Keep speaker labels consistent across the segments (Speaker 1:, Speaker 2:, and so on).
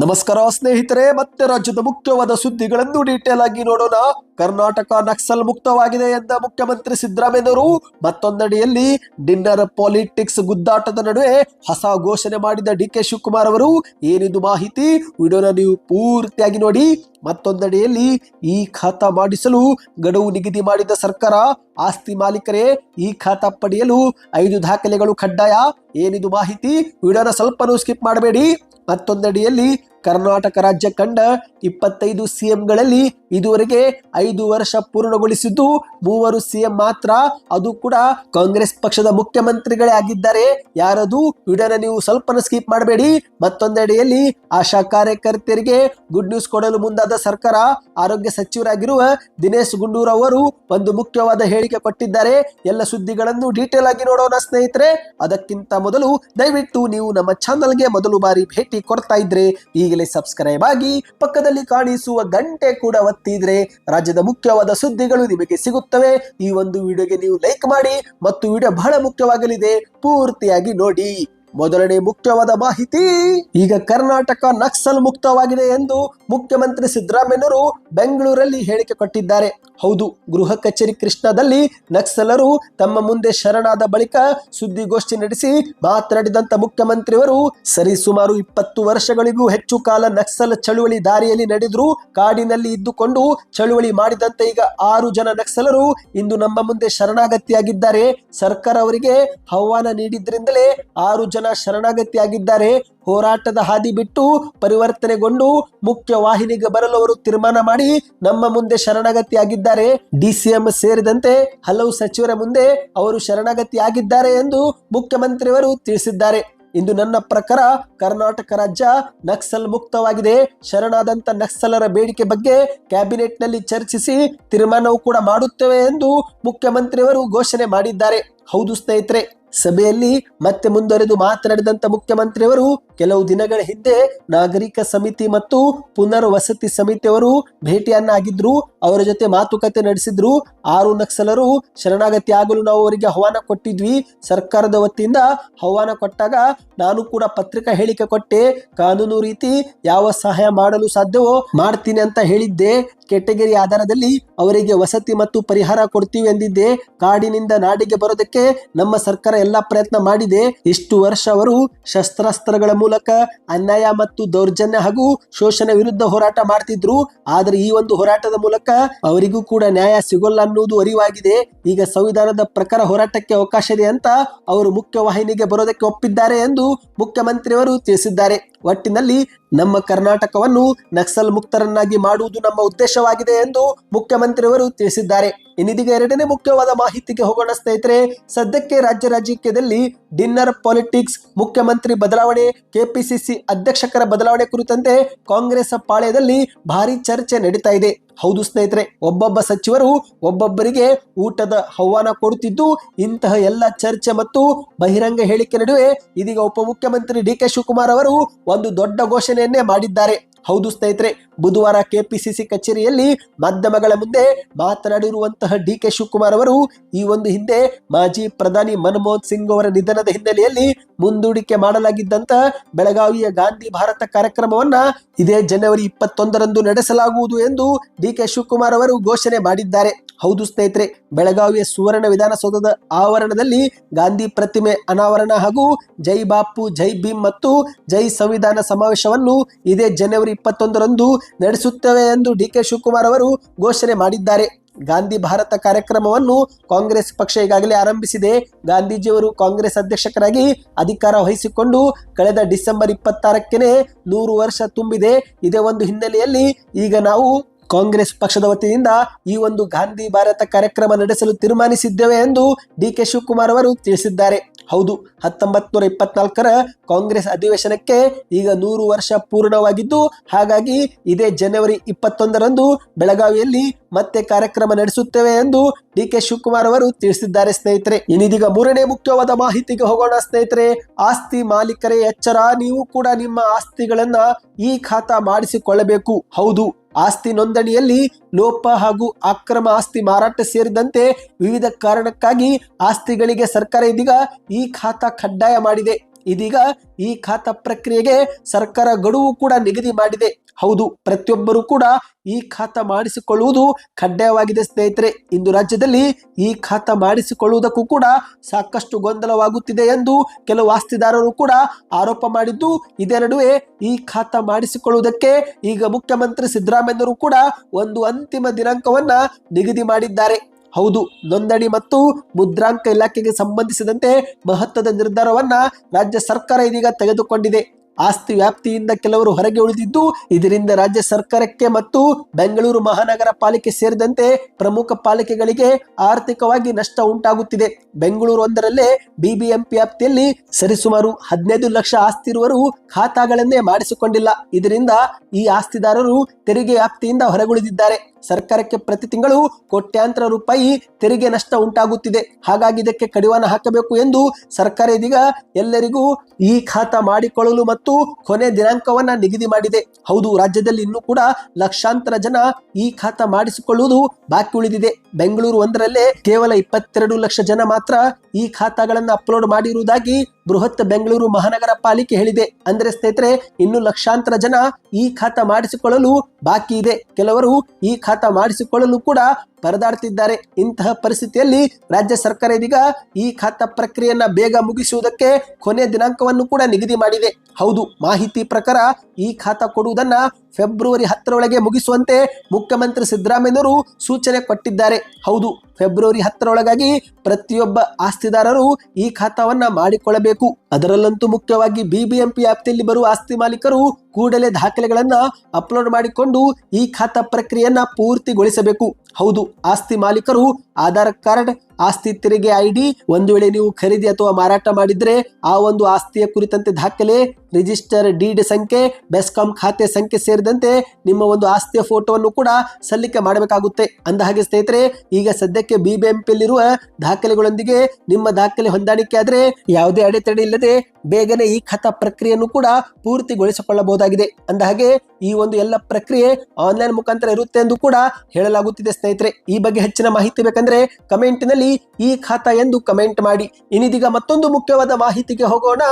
Speaker 1: ನಮಸ್ಕಾರ ಸ್ನೇಹಿತರೆ, ಮತ್ತೆ ರಾಜ್ಯದ ಮುಖ್ಯವಾದ ಸುದ್ದಿಗಳನ್ನು ಡೀಟೇಲ್ ಆಗಿ ನೋಡೋಣ. ಕರ್ನಾಟಕ ನಕ್ಸಲ್ ಮುಕ್ತವಾಗಿದೆ ಎಂದ ಮುಖ್ಯಮಂತ್ರಿ ಸಿದ್ದರಾಮಯ್ಯನವರು. ಮತ್ತೊಂದಡಿಯಲ್ಲಿ ಡಿನ್ನರ್ ಪಾಲಿಟಿಕ್ಸ್ ಗುದ್ದಾಟದ ನಡುವೆ ಹೊಸ ಘೋಷಣೆ ಮಾಡಿದ ಡಿ ಕೆ ಶಿವಕುಮಾರ್ ಅವರು, ಏನಿದು ಮಾಹಿತಿ? ವಿಡಿಯೋನ ನೀವು ಪೂರ್ತಿಯಾಗಿ ನೋಡಿ. ಮತ್ತೊಂದಡಿಯಲ್ಲಿ ಈ ಖಾತಾ ಮಾಡಿಸಲು ಗಡುವು ನಿಗದಿ ಮಾಡಿದ ಸರ್ಕಾರ. ಆಸ್ತಿ ಮಾಲೀಕರೇ, ಈ ಖಾತಾ ಪಡೆಯಲು ಐದು ದಾಖಲೆಗಳು ಕಡ್ಡಾಯ. ಏನಿದು ಮಾಹಿತಿ? ವಿಡಿಯೋನ ಸ್ವಲ್ಪನೂ ಸ್ಕಿಪ್ ಮಾಡಬೇಡಿ. ಮತ್ತೊಂದಡಿಯಲ್ಲಿ ಕರ್ನಾಟಕ ರಾಜ್ಯ ಕಂಡ ಇಪ್ಪತ್ತೈದು ಸಿಎಂಗಳಲ್ಲಿ ಇದುವರೆಗೆ ಐದು ವರ್ಷ ಪೂರ್ಣಗೊಳಿಸಿದ್ದು, ಮೂವರು ಸಿಎಂ ಮಾತ್ರ. ಅದು ಕೂಡ ಕಾಂಗ್ರೆಸ್ ಪಕ್ಷದ ಮುಖ್ಯಮಂತ್ರಿಗಳೇ ಆಗಿದ್ದಾರೆ. ಯಾರದು? ವಿಡಿಯೋನ ನೀವು ಸ್ವಲ್ಪ ಸ್ಕಿಪ್ ಮಾಡಬೇಡಿ. ಮತ್ತೊಂದೆಡೆಯಲ್ಲಿ ಆಶಾ ಕಾರ್ಯಕರ್ತೆಯರಿಗೆ ಗುಡ್ ನ್ಯೂಸ್ ಕೊಡಲು ಮುಂದಾದ ಸರ್ಕಾರ, ಆರೋಗ್ಯ ಸಚಿವರಾಗಿರುವ ದಿನೇಶ್ ಗುಂಡೂರಾವ್ ಅವರು ಒಂದು ಮುಖ್ಯವಾದ ಹೇಳಿಕೆ ಕೊಟ್ಟಿದ್ದಾರೆ. ಎಲ್ಲ ಸುದ್ದಿಗಳನ್ನು ಡೀಟೇಲ್ ಆಗಿ ನೋಡೋಣ ಸ್ನೇಹಿತರೆ. ಅದಕ್ಕಿಂತ ಮೊದಲು ದಯವಿಟ್ಟು ನೀವು ನಮ್ಮ ಚಾನಲ್ಗೆ ಮೊದಲು ಬಾರಿ ಭೇಟಿ ಕೊಡ್ತಾ ಇದ್ರೆ ಈಗಲೇ ಸಬ್ಸ್ಕ್ರೈಬ್ ಆಗಿ ಪಕ್ಕದಲ್ಲಿ ಕಾಣಿಸುವ ಗಂಟೆ ಕೂಡ ಒತ್ತಿದ್ರೆ ರಾಜ್ಯದ ಮುಖ್ಯವಾದ ಸುದ್ದಿಗಳು ನಿಮಗೆ ಸಿಗುತ್ತವೆ. ಈ ಒಂದು ವಿಡಿಯೋಗೆ ನೀವು ಲೈಕ್ ಮಾಡಿ ಮತ್ತು ವಿಡಿಯೋ ಬಹಳ ಮುಖ್ಯವಾಗಲಿದೆ. ಪೂರ್ತಿಯಾಗಿ ನೋಡಿ. ಮೊದಲನೇ ಮುಖ್ಯವಾದ ಮಾಹಿತಿ, ಈಗ ಕರ್ನಾಟಕ ನಕ್ಸಲ್ ಮುಕ್ತವಾಗಿದೆ ಎಂದು ಮುಖ್ಯಮಂತ್ರಿ ಸಿದ್ದರಾಮಯ್ಯನವರು ಬೆಂಗಳೂರಲ್ಲಿ ಹೇಳಿಕೆ ಕೊಟ್ಟಿದ್ದಾರೆ. ಹೌದು, ಗೃಹ ಕಚೇರಿ ಕೃಷ್ಣದಲ್ಲಿ ನಕ್ಸಲರು ತಮ್ಮ ಮುಂದೆ ಶರಣಾದ ಬಳಿಕ ಸುದ್ದಿಗೋಷ್ಠಿ ನಡೆಸಿ ಮಾತನಾಡಿದಂತ ಮುಖ್ಯಮಂತ್ರಿಯವರು, ಸರಿ ಸುಮಾರು ಇಪ್ಪತ್ತು ವರ್ಷಗಳಿಗೂ ಹೆಚ್ಚು ಕಾಲ ನಕ್ಸಲ್ ಚಳುವಳಿ ದಾರಿಯಲ್ಲಿ ನಡೆದ್ರು ಕಾಡಿನಲ್ಲಿ ಇದ್ದುಕೊಂಡು ಚಳುವಳಿ ಮಾಡಿದಂತೆ ಈಗ ಆರು ಜನ ನಕ್ಸಲರು ಇಂದು ನಮ್ಮ ಮುಂದೆ ಶರಣಾಗತಿಯಾಗಿದ್ದಾರೆ. ಸರ್ಕಾರ ಅವರಿಗೆ ಆಹ್ವಾನ ನೀಡಿದ್ರಿಂದಲೇ ಆರು ಜನ ಶರಣಾಗತಿಯಾಗಿದ್ದಾರೆ. ಹೋರಾಟದ ಹಾದಿ ಬಿಟ್ಟು ಪರಿವರ್ತನೆಗೊಂಡು ಮುಖ್ಯ ವಾಹಿನಿಗೆ ಬರಲು ಅವರು ತೀರ್ಮಾನ ಮಾಡಿ ನಮ್ಮ ಮುಂದೆ ಶರಣಾಗತಿಯಾಗಿದ್ದಾರೆ. ಡಿಸಿಎಂ ಸೇರಿದಂತೆ ಹಲವು ಸಚಿವರ ಮುಂದೆ ಅವರು ಶರಣಾಗತಿಯಾಗಿದ್ದಾರೆ ಎಂದು ಮುಖ್ಯಮಂತ್ರಿಯವರು ತಿಳಿಸಿದ್ದಾರೆ. ಇಂದು ನನ್ನ ಪ್ರಕಾರ ಕರ್ನಾಟಕ ರಾಜ್ಯ ನಕ್ಸಲ್ ಮುಕ್ತವಾಗಿದೆ. ಶರಣಾದಂತ ನಕ್ಸಲರ ಬೇಡಿಕೆ ಬಗ್ಗೆ ಕ್ಯಾಬಿನೆಟ್ನಲ್ಲಿ ಚರ್ಚಿಸಿ ತೀರ್ಮಾನವು ಕೂಡ ಮಾಡುತ್ತೇವೆ ಎಂದು ಮುಖ್ಯಮಂತ್ರಿಯವರು ಘೋಷಣೆ ಮಾಡಿದ್ದಾರೆ. ಹೌದು ಸ್ನೇಹಿತರೆ, ಸಭೆಯಲ್ಲಿ ಮತ್ತೆ ಮುಂದುವರೆದು ಮಾತನಾಡಿದಂತ ಮುಖ್ಯಮಂತ್ರಿಯವರು ಕೆಲವು ದಿನಗಳ ಹಿಂದೆ ನಾಗರಿಕ ಸಮಿತಿ ಮತ್ತು ಪುನರ್ವಸತಿ ಸಮಿತಿಯವರು ಭೇಟಿಯನ್ನಾಗಿದ್ರು, ಅವರ ಜೊತೆ ಮಾತುಕತೆ ನಡೆಸಿದ್ರು. ಆರು ನಕ್ಸಲರು ಶರಣಾಗತಿ ಆಗಲು ನಾವು ಅವರಿಗೆ ಆಹ್ವಾನ ಕೊಟ್ಟಿದ್ವಿ. ಸರ್ಕಾರದ ವತಿಯಿಂದ ಆಹ್ವಾನ ಕೊಟ್ಟಾಗ ನಾನು ಕೂಡ ಪತ್ರಿಕಾ ಹೇಳಿಕೆ ಕೊಟ್ಟೆ. ಕಾನೂನು ರೀತಿ ಯಾವ ಸಹಾಯ ಮಾಡಲು ಸಾಧ್ಯವೋ ಮಾಡ್ತೀನಿ ಅಂತ ಹೇಳಿದ್ದೆ. ಕೆಟಗರಿ ಆಧಾರದಲ್ಲಿ ಅವರಿಗೆ ವಸತಿ ಮತ್ತು ಪರಿಹಾರ ಕೊಡ್ತೀವಿ ಎಂದಿದ್ದೆ ಕಾಡಿನಿಂದ ನಾಡಿಗೆ ಬರೋದಕ್ಕೆ ನಮ್ಮ ಸರ್ಕಾರ ಎಲ್ಲಾ ಪ್ರಯತ್ನ ಮಾಡಿದೆ. ಇಷ್ಟು ವರ್ಷ ಅವರು ಶಸ್ತ್ರಾಸ್ತ್ರಗಳ ಮೂಲಕ ಅನ್ಯಾಯ ಮತ್ತು ದೌರ್ಜನ್ಯ ಹಾಗೂ ಶೋಷಣೆ ವಿರುದ್ಧ ಹೋರಾಟ ಮಾಡ್ತಿದ್ರು. ಆದ್ರೆ ಈ ಒಂದು ಹೋರಾಟದ ಮೂಲಕ ಅವರಿಗೂ ಕೂಡ ನ್ಯಾಯ ಸಿಗೋಲ್ಲ ಅನ್ನುವುದು ಅರಿವಾಗಿದೆ. ಈಗ ಸಂವಿಧಾನದ ಪ್ರಕಾರ ಹೋರಾಟಕ್ಕೆ ಅವಕಾಶ ಇದೆ ಅಂತ ಅವರು ಮುಖ್ಯ ವಾಹಿನಿಗೆ ಬರೋದಕ್ಕೆ ಒಪ್ಪಿದ್ದಾರೆ ಎಂದು ಮುಖ್ಯಮಂತ್ರಿಯವರು ತಿಳಿಸಿದ್ದಾರೆ. ಒಟ್ಟಿನಲ್ಲಿ ನಮ್ಮ ಕರ್ನಾಟಕವನ್ನು ನಕ್ಸಲ್ ಮುಕ್ತರನ್ನಾಗಿ ಮಾಡುವುದು ನಮ್ಮ ಉದ್ದೇಶವಾಗಿದೆ ಎಂದು ಮುಖ್ಯಮಂತ್ರಿಯವರು ತಿಳಿಸಿದ್ದಾರೆ. ಇನ್ನಿದೀಗ ಎರಡನೇ ಮುಖ್ಯವಾದ ಮಾಹಿತಿಗೆ ಹೋಗೋಣ ಸ್ನೇಹಿತರೆ. ಸದ್ಯಕ್ಕೆ ರಾಜ್ಯ ರಾಜಕೀಯದಲ್ಲಿ ಡಿನ್ನರ್ ಪಾಲಿಟಿಕ್ಸ್, ಮುಖ್ಯಮಂತ್ರಿ ಬದಲಾವಣೆ, ಕೆಪಿಸಿಸಿ ಅಧ್ಯಕ್ಷಕರ ಬದಲಾವಣೆ ಕುರಿತಂತೆ ಕಾಂಗ್ರೆಸ್ ಪಾಳ್ಯದಲ್ಲಿ ಭಾರಿ ಚರ್ಚೆ ನಡೀತಾ ಇದೆ. ಹೌದು ಸ್ನೇಹಿತರೆ, ಒಬ್ಬೊಬ್ಬ ಸಚಿವರು ಒಬ್ಬೊಬ್ಬರಿಗೆ ಊಟದ ಆಹ್ವಾನ ಕೊಡುತ್ತಿದ್ದು, ಇಂತಹ ಎಲ್ಲ ಚರ್ಚೆ ಮತ್ತು ಬಹಿರಂಗ ಹೇಳಿಕೆ ನಡುವೆ ಇದೀಗ ಉಪಮುಖ್ಯಮಂತ್ರಿ ಡಿ ಕೆ ಶಿವಕುಮಾರ್ ಅವರು ಒಂದು ದೊಡ್ಡ ಘೋಷಣೆಯನ್ನೇ ಮಾಡಿದ್ದಾರೆ. ಹೌದು ಸ್ನೇಹಿತರೆ, ಬುಧವಾರ ಕೆಪಿಸಿಸಿ ಕಚೇರಿಯಲ್ಲಿ ಮಾಧ್ಯಮಗಳ ಮುಂದೆ ಮಾತನಾಡಿರುವಂತಹ ಡಿ ಕೆ ಶಿವಕುಮಾರ್ ಅವರು ಈ ಒಂದು ಹಿಂದೆ ಮಾಜಿ ಪ್ರಧಾನಿ ಮನಮೋಹನ್ ಸಿಂಗ್ ಅವರ ನಿಧನದ ಹಿನ್ನೆಲೆಯಲ್ಲಿ ಮುಂದೂಡಿಕೆ ಮಾಡಲಾಗಿದ್ದಂತಹ ಬೆಳಗಾವಿಯ ಗಾಂಧಿ ಭಾರತ ಕಾರ್ಯಕ್ರಮವನ್ನ ಇದೇ ಜನವರಿ ಇಪ್ಪತ್ತೊಂದರಂದು ನಡೆಸಲಾಗುವುದು ಎಂದು ಡಿ ಕೆ ಶಿವಕುಮಾರ್ ಅವರು ಘೋಷಣೆ ಮಾಡಿದ್ದಾರೆ. ಹೌದು ಸ್ನೇಹಿತರೆ, ಬೆಳಗಾವಿಯ ಸುವರ್ಣ ವಿಧಾನಸೌಧದ ಆವರಣದಲ್ಲಿ ಗಾಂಧಿ ಪ್ರತಿಮೆ ಅನಾವರಣ ಹಾಗೂ ಜೈ ಬಾಪು, ಜೈ ಭೀಮ್ ಮತ್ತು ಜೈ ಸಂವಿಧಾನ ಸಮಾವೇಶವನ್ನು ಇದೇ ಜನವರಿ ಇಪ್ಪತ್ತೊಂದರಂದು ನಡೆಸುತ್ತೇವೆ ಎಂದು ಡಿ ಕೆ ಶಿವಕುಮಾರ್ ಅವರು ಘೋಷಣೆ ಮಾಡಿದ್ದಾರೆ. ಗಾಂಧಿ ಭಾರತ ಕಾರ್ಯಕ್ರಮವನ್ನು ಕಾಂಗ್ರೆಸ್ ಪಕ್ಷ ಈಗಾಗಲೇ ಆರಂಭಿಸಿದೆ. ಗಾಂಧೀಜಿಯವರು ಕಾಂಗ್ರೆಸ್ ಅಧ್ಯಕ್ಷಕರಾಗಿ ಅಧಿಕಾರ ವಹಿಸಿಕೊಂಡು ಕಳೆದ ಡಿಸೆಂಬರ್ ಇಪ್ಪತ್ತಾರಕ್ಕೆ ನೂರು ವರ್ಷ ತುಂಬಿದೆ. ಇದೇ ಒಂದು ಹಿನ್ನೆಲೆಯಲ್ಲಿ ಈಗ ನಾವು ಕಾಂಗ್ರೆಸ್ ಪಕ್ಷದ ವತಿಯಿಂದ ಈ ಒಂದು ಗಾಂಧಿ ಭಾರತ ಕಾರ್ಯಕ್ರಮ ನಡೆಸಲು ತೀರ್ಮಾನಿಸಿದ್ದೇವೆ ಎಂದು ಡಿ ಕೆ ಶಿವಕುಮಾರ್ ಅವರು ತಿಳಿಸಿದ್ದಾರೆ. ಹೌದು ಹತ್ತೊಂಬತ್ ನೂರ ಇಪ್ಪತ್ನಾಲ್ಕರ ಕಾಂಗ್ರೆಸ್ ಅಧಿವೇಶನಕ್ಕೆ ಈಗ ನೂರು ವರ್ಷ ಪೂರ್ಣವಾಗಿದ್ದು, ಹಾಗಾಗಿ ಇದೇ ಜನವರಿ ಇಪ್ಪತ್ತೊಂದರಂದು ಬೆಳಗಾವಿಯಲ್ಲಿ ಮತ್ತೆ ಕಾರ್ಯಕ್ರಮ ನಡೆಸುತ್ತೇವೆ ಎಂದು ಡಿ ಕೆ ಶಿವಕುಮಾರ್ ಅವರು ತಿಳಿಸಿದ್ದಾರೆ ಸ್ನೇಹಿತರೆ. ಇನ್ನಿದೀಗ ಮೂರನೇ ಮುಖ್ಯವಾದ ಮಾಹಿತಿಗೆ ಹೋಗೋಣ ಸ್ನೇಹಿತರೆ. ಆಸ್ತಿ ಮಾಲೀಕರೇ ಎಚ್ಚರ, ನೀವು ಕೂಡ ನಿಮ್ಮ ಆಸ್ತಿಗಳನ್ನ ಈ ಖಾತಾ ಮಾಡಿಸಿಕೊಳ್ಳಬೇಕು. ಹೌದು ಆಸ್ತಿ ನೋಂದಣಿಯಲ್ಲಿ ಲೋಪ ಹಾಗೂ ಅಕ್ರಮ ಆಸ್ತಿ ಮಾರಾಟ ಸೇರಿದಂತೆ ವಿವಿಧ ಕಾರಣಕ್ಕಾಗಿ ಆಸ್ತಿಗಳಿಗೆ ಸರ್ಕಾರ ಇದೀಗ ಈ ಖಾತಾ ಕಡ್ಡಾಯ ಮಾಡಿದೆ. ಇದೀಗ ಈ ಖಾತಾ ಪ್ರಕ್ರಿಯೆಗೆ ಸರ್ಕಾರ ಗಡುವು ಕೂಡ ನಿಗದಿ ಮಾಡಿದೆ. ಹೌದು, ಪ್ರತಿಯೊಬ್ಬರೂ ಕೂಡ ಈ ಖಾತಾ ಮಾಡಿಸಿಕೊಳ್ಳುವುದು ಕಡ್ಡಾಯವಾಗಿದೆ ಸ್ನೇಹಿತರೆ. ಇಂದು ರಾಜ್ಯದಲ್ಲಿ ಈ ಖಾತಾ ಮಾಡಿಸಿಕೊಳ್ಳುವುದಕ್ಕೂ ಕೂಡ ಸಾಕಷ್ಟು ಗೊಂದಲವಾಗುತ್ತಿದೆ ಎಂದು ಕೆಲವು ಆಸ್ತಿದಾರರು ಕೂಡ ಆರೋಪ ಮಾಡಿದ್ದು, ಇದೇ ನಡುವೆ ಈ ಖಾತಾ ಮಾಡಿಸಿಕೊಳ್ಳುವುದಕ್ಕೆ ಈಗ ಮುಖ್ಯಮಂತ್ರಿ ಸಿದ್ದರಾಮಯ್ಯರು ಕೂಡ ಒಂದು ಅಂತಿಮ ದಿನಾಂಕವನ್ನ ನಿಗದಿ ಮಾಡಿದ್ದಾರೆ. ಹೌದು, ನೋಂದಣಿ ಮತ್ತು ಮುದ್ರಾಂಕ ಇಲಾಖೆಗೆ ಸಂಬಂಧಿಸಿದಂತೆ ಮಹತ್ವದ ನಿರ್ಧಾರವನ್ನ ರಾಜ್ಯ ಸರ್ಕಾರ ಇದೀಗ ತೆಗೆದುಕೊಂಡಿದೆ. ಆಸ್ತಿ ವ್ಯಾಪ್ತಿಯಿಂದ ಕೆಲವರು ಹೊರಗೆ ಉಳಿದಿದ್ದು, ಇದರಿಂದ ರಾಜ್ಯ ಸರ್ಕಾರಕ್ಕೆ ಮತ್ತು ಬೆಂಗಳೂರು ಮಹಾನಗರ ಪಾಲಿಕೆ ಸೇರಿದಂತೆ ಪ್ರಮುಖ ಪಾಲಿಕೆಗಳಿಗೆ ಆರ್ಥಿಕವಾಗಿ ನಷ್ಟ ಉಂಟಾಗುತ್ತಿದೆ. ಬೆಂಗಳೂರು ಒಂದರಲ್ಲೇ ಬಿಬಿಎಂಪಿ ವ್ಯಾಪ್ತಿಯಲ್ಲಿ ಸರಿಸುಮಾರು ಹದಿನೈದು ಲಕ್ಷ ಆಸ್ತಿ ಇರುವರು ಖಾತಾಗಳನ್ನೇ ಮಾಡಿಸಿಕೊಂಡಿಲ್ಲ. ಇದರಿಂದ ಈ ಆಸ್ತಿದಾರರು ತೆರಿಗೆ ವ್ಯಾಪ್ತಿಯಿಂದ ಹೊರಗುಳಿದಿದ್ದಾರೆ. ಸರ್ಕಾರಕ್ಕೆ ಪ್ರತಿ ತಿಂಗಳು ಕೋಟ್ಯಾಂತರ ರೂಪಾಯಿ ತೆರಿಗೆ ನಷ್ಟ ಉಂಟಾಗುತ್ತಿದೆ. ಹಾಗಾಗಿ ಇದಕ್ಕೆ ಕಡಿವಾಣ ಹಾಕಬೇಕು ಎಂದು ಸರ್ಕಾರ ಇದೀಗ ಎಲ್ಲರಿಗೂ ಈ ಖಾತಾ ಮಾಡಿಕೊಳ್ಳಲು ಮತ್ತು ಕೊನೆ ದಿನಾಂಕವನ್ನ ನಿಗದಿ ಮಾಡಿದೆ. ಹೌದು, ರಾಜ್ಯದಲ್ಲಿ ಇನ್ನೂ ಕೂಡ ಲಕ್ಷಾಂತರ ಜನ ಈ ಖಾತಾ ಮಾಡಿಸಿಕೊಳ್ಳುವುದು ಬಾಕಿ ಉಳಿದಿದೆ. ಬೆಂಗಳೂರು ಒಂದರಲ್ಲೇ ಕೇವಲ ಇಪ್ಪತ್ತೆರಡು ಲಕ್ಷ ಜನ ಮಾತ್ರ ಈ ಖಾತಾಗಳನ್ನು ಅಪ್ಲೋಡ್ ಮಾಡಿರುವುದಾಗಿ ಬೃಹತ್ ಬೆಂಗಳೂರು ಮಹಾನಗರ ಪಾಲಿಕೆ ಹೇಳಿದೆ. ಅಂದ್ರೆ ಸ್ನೇಹಿತರೆ, ಇನ್ನು ಲಕ್ಷಾಂತರ ಜನ ಈ ಖಾತಾ ಮಾಡಿಸಿಕೊಳ್ಳಲು ಬಾಕಿ ಇದೆ. ಕೆಲವರು ಈ ಖಾತಾ ಮಾಡಿಸಿಕೊಳ್ಳಲು ಕೂಡ ಪರದಾಡ್ತಿದ್ದಾರೆ. ಇಂತಹ ಪರಿಸ್ಥಿತಿಯಲ್ಲಿ ರಾಜ್ಯ ಸರ್ಕಾರ ಇದೀಗ ಈ ಖಾತಾ ಪ್ರಕ್ರಿಯೆಯನ್ನ ಬೇಗ ಮುಗಿಸುವುದಕ್ಕೆ ಕೊನೆ ದಿನಾಂಕವನ್ನು ಕೂಡ ನಿಗದಿ ಮಾಡಿದೆ. ಹೌದು, ಮಾಹಿತಿ ಪ್ರಕಾರ ಈ ಖಾತಾ ಕೊಡುವುದನ್ನ ಫೆಬ್ರವರಿ ಹತ್ತರೊಳಗೆ ಮುಗಿಸುವಂತೆ ಮುಖ್ಯಮಂತ್ರಿ ಸಿದ್ದರಾಮಯ್ಯನವರು ಸೂಚನೆ ಕೊಟ್ಟಿದ್ದಾರೆ. ಹೌದು, ಫೆಬ್ರವರಿ ಹತ್ತರೊಳಗಾಗಿ ಪ್ರತಿಯೊಬ್ಬ ಆಸ್ತಿದಾರರು ಈ ಖಾತಾವನ್ನ ಮಾಡಿಕೊಳ್ಳಬೇಕು. ಅದರಲ್ಲಂತೂ ಮುಖ್ಯವಾಗಿ ಬಿಬಿಎಂಪಿ ವ್ಯಾಪ್ತಿಯಲ್ಲಿ ಬರುವ ಆಸ್ತಿ ಮಾಲೀಕರು ಕೂಡಲೇ ದಾಖಲೆಗಳನ್ನು ಅಪ್ಲೋಡ್ ಮಾಡಿಕೊಂಡು ಈ ಖಾತಾ ಪ್ರಕ್ರಿಯೆಯನ್ನು ಪೂರ್ತಿಗೊಳಿಸಬೇಕು. ಹೌದು ಆಸ್ತಿ ಮಾಲೀಕರು ಆಧಾರ್ ಕಾರ್ಡ್ ಆಸ್ತಿ ತೆರಿಗೆ ಐಡಿ ಒಂದು ವೇಳೆ ನೀವು ಖರೀದಿ ಅಥವಾ ಮಾರಾಟ ಮಾಡಿದ್ರೆ ಆ ಒಂದು ಆಸ್ತಿಯ ಕುರಿತಂತೆ ದಾಖಲೆ, ರಿಜಿಸ್ಟರ್ ಡೀಡ್ ಸಂಖ್ಯೆ, ಬೆಸ್ಕಾಂ ಖಾತೆ ಸಂಖ್ಯೆ ಸೇರಿದಂತೆ ನಿಮ್ಮ ಒಂದು ಆಸ್ತಿಯ ಫೋಟೋವನ್ನು ಕೂಡ ಸಲ್ಲಿಕೆ ಮಾಡಬೇಕಾಗುತ್ತೆ. ಅಂದ ಹಾಗೆ ಸ್ನೇಹಿತರೆ, ಈಗ ಸದ್ಯಕ್ಕೆ ಬಿಬಿಎಂಪಿಯಲ್ಲಿರುವ ದಾಖಲೆಗಳೊಂದಿಗೆ ನಿಮ್ಮ ದಾಖಲೆ ಹೊಂದಾಣಿಕೆ ಆದ್ರೆ ಯಾವುದೇ ಅಡೆತಡೆ ಇಲ್ಲದೆ ಬೇಗನೆ ಈ ಖಾತಾ ಪ್ರಕ್ರಿಯೆಯನ್ನು ಕೂಡ ಪೂರ್ತಿಗೊಳಿಸಿಕೊಳ್ಳಬಹುದಾಗಿದೆ. ಅಂದ ಹಾಗೆ ಈ ಒಂದು ಎಲ್ಲ ಪ್ರಕ್ರಿಯೆ ಆನ್ಲೈನ್ ಮುಖಾಂತರ ಇರುತ್ತೆ ಎಂದು ಕೂಡ ಹೇಳಲಾಗುತ್ತಿದೆ ಸ್ನೇಹಿತರೆ. ಈ ಬಗ್ಗೆ ಹೆಚ್ಚಿನ ಮಾಹಿತಿ ಬೇಕಂದ್ರೆ ಕಮೆಂಟ್ನಲ್ಲಿ ಈ ಖಾತ ಎಂದು ಕಮೆಂಟ್ ಮಾಡಿ. ಇನ್ನಿದೀಗ ಮತ್ತೊಂದು ಮುಖ್ಯವಾದ ಮಾಹಿತಿಗೆ ಹೋಗೋಣ.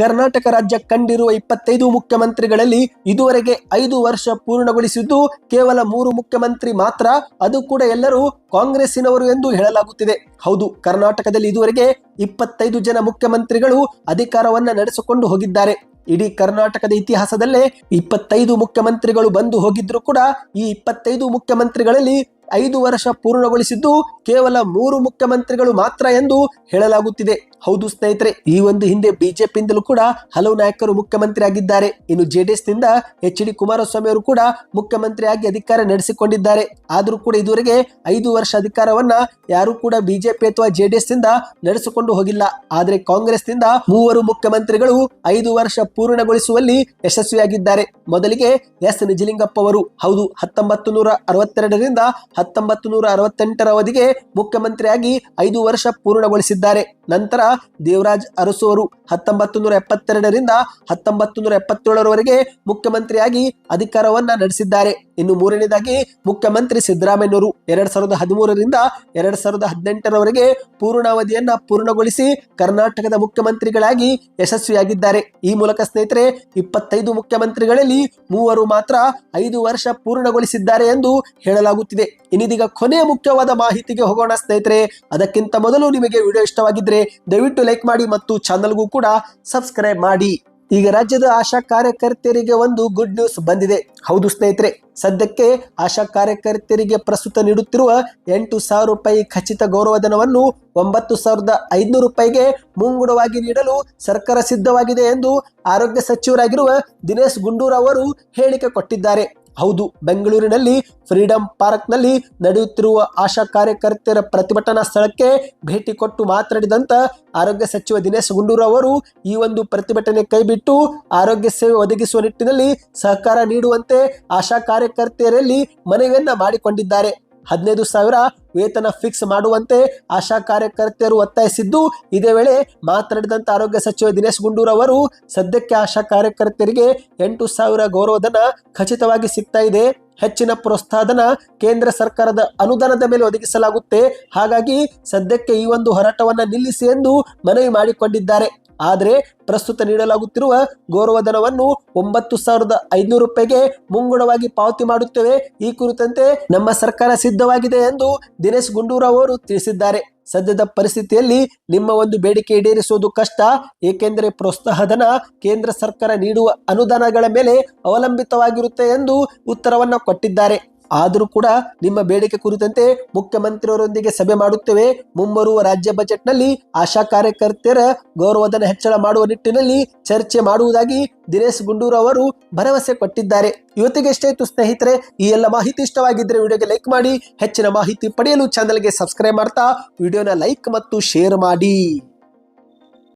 Speaker 1: ಕರ್ನಾಟಕ ರಾಜ್ಯ ಕಂಡಿರುವ ಇಪ್ಪತ್ತೈದು ಮುಖ್ಯಮಂತ್ರಿಗಳಲ್ಲಿ ಇದುವರೆಗೆ ಐದು ವರ್ಷ ಪೂರ್ಣಗೊಳಿಸಿದ್ದು ಕೇವಲ ಮೂರು ಮುಖ್ಯಮಂತ್ರಿ ಮಾತ್ರ, ಅದು ಕೂಡ ಎಲ್ಲರೂ ಕಾಂಗ್ರೆಸ್ಸಿನವರು ಎಂದು ಹೇಳಲಾಗುತ್ತಿದೆ. ಹೌದು, ಕರ್ನಾಟಕದಲ್ಲಿ ಇದುವರೆಗೆ ಇಪ್ಪತ್ತೈದು ಜನ ಮುಖ್ಯಮಂತ್ರಿಗಳು ಅಧಿಕಾರವನ್ನ ನಡೆಸಿಕೊಂಡು ಹೋಗಿದ್ದಾರೆ. ಇಡೀ ಕರ್ನಾಟಕದ ಇತಿಹಾಸದಲ್ಲೇ ಇಪ್ಪತ್ತೈದು ಮುಖ್ಯಮಂತ್ರಿಗಳು ಬಂದು ಹೋಗಿದ್ರು ಕೂಡ ಈ ಇಪ್ಪತ್ತೈದು ಮುಖ್ಯಮಂತ್ರಿಗಳಲ್ಲಿ ಐದು ವರ್ಷ ಪೂರ್ಣಗೊಳಿಸಿದ್ದು ಕೇವಲ ಮೂರು ಮುಖ್ಯಮಂತ್ರಿಗಳು ಮಾತ್ರ ಎಂದು ಹೇಳಲಾಗುತ್ತಿದೆ. ಹೌದು ಸ್ನೇಹಿತರೆ, ಈ ಒಂದು ಹಿಂದೆ ಬಿಜೆಪಿಯಿಂದಲೂ ಕೂಡ ಹಲವು ನಾಯಕರು ಮುಖ್ಯಮಂತ್ರಿ ಆಗಿದ್ದಾರೆ ಇನ್ನು ಜೆಡಿಎಸ್ನಿಂದ ಎಚ್ ಡಿ ಕುಮಾರಸ್ವಾಮಿ ಅವರು ಕೂಡ ಮುಖ್ಯಮಂತ್ರಿಯಾಗಿ ಅಧಿಕಾರ ನಡೆಸಿಕೊಂಡಿದ್ದಾರೆ. ಆದರೂ ಕೂಡ ಇದುವರೆಗೆ ಐದು ವರ್ಷ ಅಧಿಕಾರವನ್ನ ಯಾರು ಕೂಡ ಬಿಜೆಪಿ ಅಥವಾ ಜೆಡಿಎಸ್ನಿಂದ ನಡೆಸಿಕೊಂಡು ಹೋಗಿಲ್ಲ. ಆದರೆ ಕಾಂಗ್ರೆಸ್ನಿಂದ ಮೂವರು ಮುಖ್ಯಮಂತ್ರಿಗಳು ಐದು ವರ್ಷ ಪೂರ್ಣಗೊಳಿಸುವಲ್ಲಿ ಯಶಸ್ವಿಯಾಗಿದ್ದಾರೆ. ಮೊದಲಿಗೆ ಎಸ್ ನಿಜಲಿಂಗಪ್ಪ ಅವರು. ಹೌದು ಹತ್ತೊಂಬತ್ತು ನೂರ ಅರವತ್ತೆರಡರಿಂದ ಹತ್ತೊಂಬತ್ತು ನೂರ ಅರವತ್ತೆಂಟರ ಅವಧಿಗೆ ಮುಖ್ಯಮಂತ್ರಿಯಾಗಿ ಐದು ವರ್ಷ ಪೂರ್ಣಗೊಳಿಸಿದ್ದಾರೆ. ನಂತರ ದೇವರಾಜ್ ಅರಸು ಅವರು ಹತ್ತೊಂಬತ್ತು ನೂರ ಎಪ್ಪತ್ತೆರಡರಿಂದ ಹತ್ತೊಂಬತ್ತು ನೂರ ಎಪ್ಪತ್ತೇಳರವರೆಗೆ ಮುಖ್ಯಮಂತ್ರಿಯಾಗಿ ಅಧಿಕಾರವನ್ನ ನಡೆಸಿದ್ದಾರೆ. ಇನ್ನು ಮೂರನೇದಾಗಿ ಮುಖ್ಯಮಂತ್ರಿ ಸಿದ್ದರಾಮಯ್ಯನವರು ಎರಡ್ ಸಾವಿರದ ಹದಿಮೂರರಿಂದ ಎರಡ್ ಸಾವಿರದ ಹದಿನೆಂಟರವರೆಗೆ ಪೂರ್ಣಾವಧಿಯನ್ನ ಪೂರ್ಣಗೊಳಿಸಿ ಕರ್ನಾಟಕದ ಮುಖ್ಯಮಂತ್ರಿಗಳಾಗಿ ಯಶಸ್ವಿಯಾಗಿದ್ದಾರೆ. ಈ ಮೂಲಕ ಸ್ನೇಹಿತರೆ, ಇಪ್ಪತ್ತೈದು ಮುಖ್ಯಮಂತ್ರಿಗಳಲ್ಲಿ ಮೂವರು ಮಾತ್ರ ಐದು ವರ್ಷ ಪೂರ್ಣಗೊಳಿಸಿದ್ದಾರೆ ಎಂದು ಹೇಳಲಾಗುತ್ತಿದೆ. ಇನ್ನಿದೀಗ ಕೊನೆಯ ಮುಖ್ಯವಾದ ಮಾಹಿತಿಗೆ ಹೋಗೋಣ ಸ್ನೇಹಿತರೆ. ಅದಕ್ಕಿಂತ ಮೊದಲು ನಿಮಗೆ ವಿಡಿಯೋ ಇಷ್ಟವಾಗಿದ್ರೆ ದಯವಿಟ್ಟು ಲೈಕ್ ಮಾಡಿ ಮತ್ತು ಚಾನಲ್ಗೂ ಕೂಡ ಸಬ್ಸ್ಕ್ರೈಬ್ ಮಾಡಿ. ಈಗ ರಾಜ್ಯದ ಆಶಾ ಕಾರ್ಯಕರ್ತೆಯರಿಗೆ ಒಂದು ಗುಡ್ ನ್ಯೂಸ್ ಬಂದಿದೆ. ಹೌದು ಸ್ನೇಹಿತರೆ, ಸದ್ಯಕ್ಕೆ ಆಶಾ ಕಾರ್ಯಕರ್ತೆಯರಿಗೆ ಪ್ರಸ್ತುತ ನೀಡುತ್ತಿರುವ ಎಂಟು ಸಾವಿರ ರೂಪಾಯಿ ಖಚಿತ ಗೌರವಧನವನ್ನು ಒಂಬತ್ತು ಸಾವಿರದ ಐದುನೂರು ರೂಪಾಯಿಗೆ ಮುಂಗಡವಾಗಿ ನೀಡಲು ಸರ್ಕಾರ ಸಿದ್ಧವಾಗಿದೆ ಎಂದು ಆರೋಗ್ಯ ಸಚಿವರಾಗಿರುವ ದಿನೇಶ್ ಗುಂಡೂರಾವ್ ಅವರು ಹೇಳಿಕೆ ಕೊಟ್ಟಿದ್ದಾರೆ. ಹೌದು, ಬೆಂಗಳೂರಿನಲ್ಲಿ ಫ್ರೀಡಂ ಪಾರ್ಕ್ನಲ್ಲಿ ನಡೆಯುತ್ತಿರುವ ಆಶಾ ಕಾರ್ಯಕರ್ತೆಯರ ಪ್ರತಿಭಟನಾ ಸ್ಥಳಕ್ಕೆ ಭೇಟಿ ಕೊಟ್ಟು ಮಾತನಾಡಿದಂತ ಆರೋಗ್ಯ ಸಚಿವ ದಿನೇಶ್ ಗುಂಡೂರು ಅವರು ಈ ಒಂದು ಪ್ರತಿಭಟನೆ ಕೈಬಿಟ್ಟು ಆರೋಗ್ಯ ಸೇವೆ ಒದಗಿಸುವ ನಿಟ್ಟಿನಲ್ಲಿ ಸಹಕಾರ ನೀಡುವಂತೆ ಆಶಾ ಕಾರ್ಯಕರ್ತೆಯರಲ್ಲಿ ಮನವಿಯನ್ನ ಮಾಡಿಕೊಂಡಿದ್ದಾರೆ. ಹದಿನೈದು ಸಾವಿರ ವೇತನ ಫಿಕ್ಸ್ ಮಾಡುವಂತೆ ಆಶಾ ಕಾರ್ಯಕರ್ತೆಯರು ಒತ್ತಾಯಿಸಿದ್ದು, ಇದೇ ವೇಳೆ ಮಾತನಾಡಿದಂತ ಆರೋಗ್ಯ ಸಚಿವ ದಿನೇಶ್ ಗುಂಡೂರ್ ಅವರು ಸದ್ಯಕ್ಕೆ ಆಶಾ ಕಾರ್ಯಕರ್ತೆಯರಿಗೆ ಎಂಟು ಸಾವಿರ ಗೌರವಧನ ಖಚಿತವಾಗಿ ಸಿಗ್ತಾ ಇದೆ. ಹೆಚ್ಚಿನ ಪ್ರೋತ್ಸಾಹಧನ ಕೇಂದ್ರ ಸರ್ಕಾರದ ಅನುದಾನದ ಮೇಲೆ ಒದಗಿಸಲಾಗುತ್ತೆ. ಹಾಗಾಗಿ ಸದ್ಯಕ್ಕೆ ಈ ಒಂದು ಹೋರಾಟವನ್ನು ನಿಲ್ಲಿಸಿ ಎಂದು ಮನವಿ ಮಾಡಿಕೊಂಡಿದ್ದಾರೆ. ಆದರೆ ಪ್ರಸ್ತುತ ನೀಡಲಾಗುತ್ತಿರುವ ಗೌರವಧನವನ್ನು ಒಂಬತ್ತು ಸಾವಿರದ ಐನೂರು ರೂಪಾಯಿಗೆ ಮುಂಗಡವಾಗಿ ಪಾವತಿ ಮಾಡುತ್ತೇವೆ. ಈ ಕುರಿತಂತೆ ನಮ್ಮ ಸರ್ಕಾರ ಸಿದ್ಧವಾಗಿದೆ ಎಂದು ದಿನೇಶ್ ಗುಂಡೂರಾವ್ ಅವರು ತಿಳಿಸಿದ್ದಾರೆ. ಸದ್ಯದ ಪರಿಸ್ಥಿತಿಯಲ್ಲಿ ನಿಮ್ಮ ಒಂದು ಬೇಡಿಕೆ ಈಡೇರಿಸುವುದು ಕಷ್ಟ. ಏಕೆಂದರೆ ಪ್ರೋತ್ಸಾಹಧನ ಕೇಂದ್ರ ಸರ್ಕಾರ ನೀಡುವ ಅನುದಾನಗಳ ಮೇಲೆ ಅವಲಂಬಿತವಾಗಿರುತ್ತೆ ಎಂದು ಉತ್ತರವನ್ನು ಕೊಟ್ಟಿದ್ದಾರೆ. ಆದರೂ ಕೂಡ ನಿಮ್ಮ ಬೇಡಿಕೆ ಕುರಿತಂತೆ ಮುಖ್ಯಮಂತ್ರಿಯವರೊಂದಿಗೆ ಸಭೆ ಮಾಡುತ್ತೇವೆ. ಮುಂಬರುವ ರಾಜ್ಯ ಬಜೆಟ್ನಲ್ಲಿ ಆಶಾ ಕಾರ್ಯಕರ್ತೆಯರ ಗೌರವಧನ ಹೆಚ್ಚಳ ಮಾಡುವ ನಿಟ್ಟಿನಲ್ಲಿ ಚರ್ಚೆ ಮಾಡುವುದಾಗಿ ದಿನೇಶ್ ಗುಂಡೂರು ಅವರು ಭರವಸೆ ಕೊಟ್ಟಿದ್ದಾರೆ. ಇವತ್ತಿಗೆಷ್ಟೇ ಇತ್ತು ಸ್ನೇಹಿತರೆ, ಈ ಎಲ್ಲ ಮಾಹಿತಿ ಇಷ್ಟವಾಗಿದ್ದರೆ ವಿಡಿಯೋಗೆ ಲೈಕ್ ಮಾಡಿ, ಹೆಚ್ಚಿನ ಮಾಹಿತಿ ಪಡೆಯಲು ಚಾನಲ್ಗೆ ಸಬ್ಸ್ಕ್ರೈಬ್ ಮಾಡ್ತಾ, ವಿಡಿಯೋನ ಲೈಕ್ ಮತ್ತು ಶೇರ್ ಮಾಡಿ.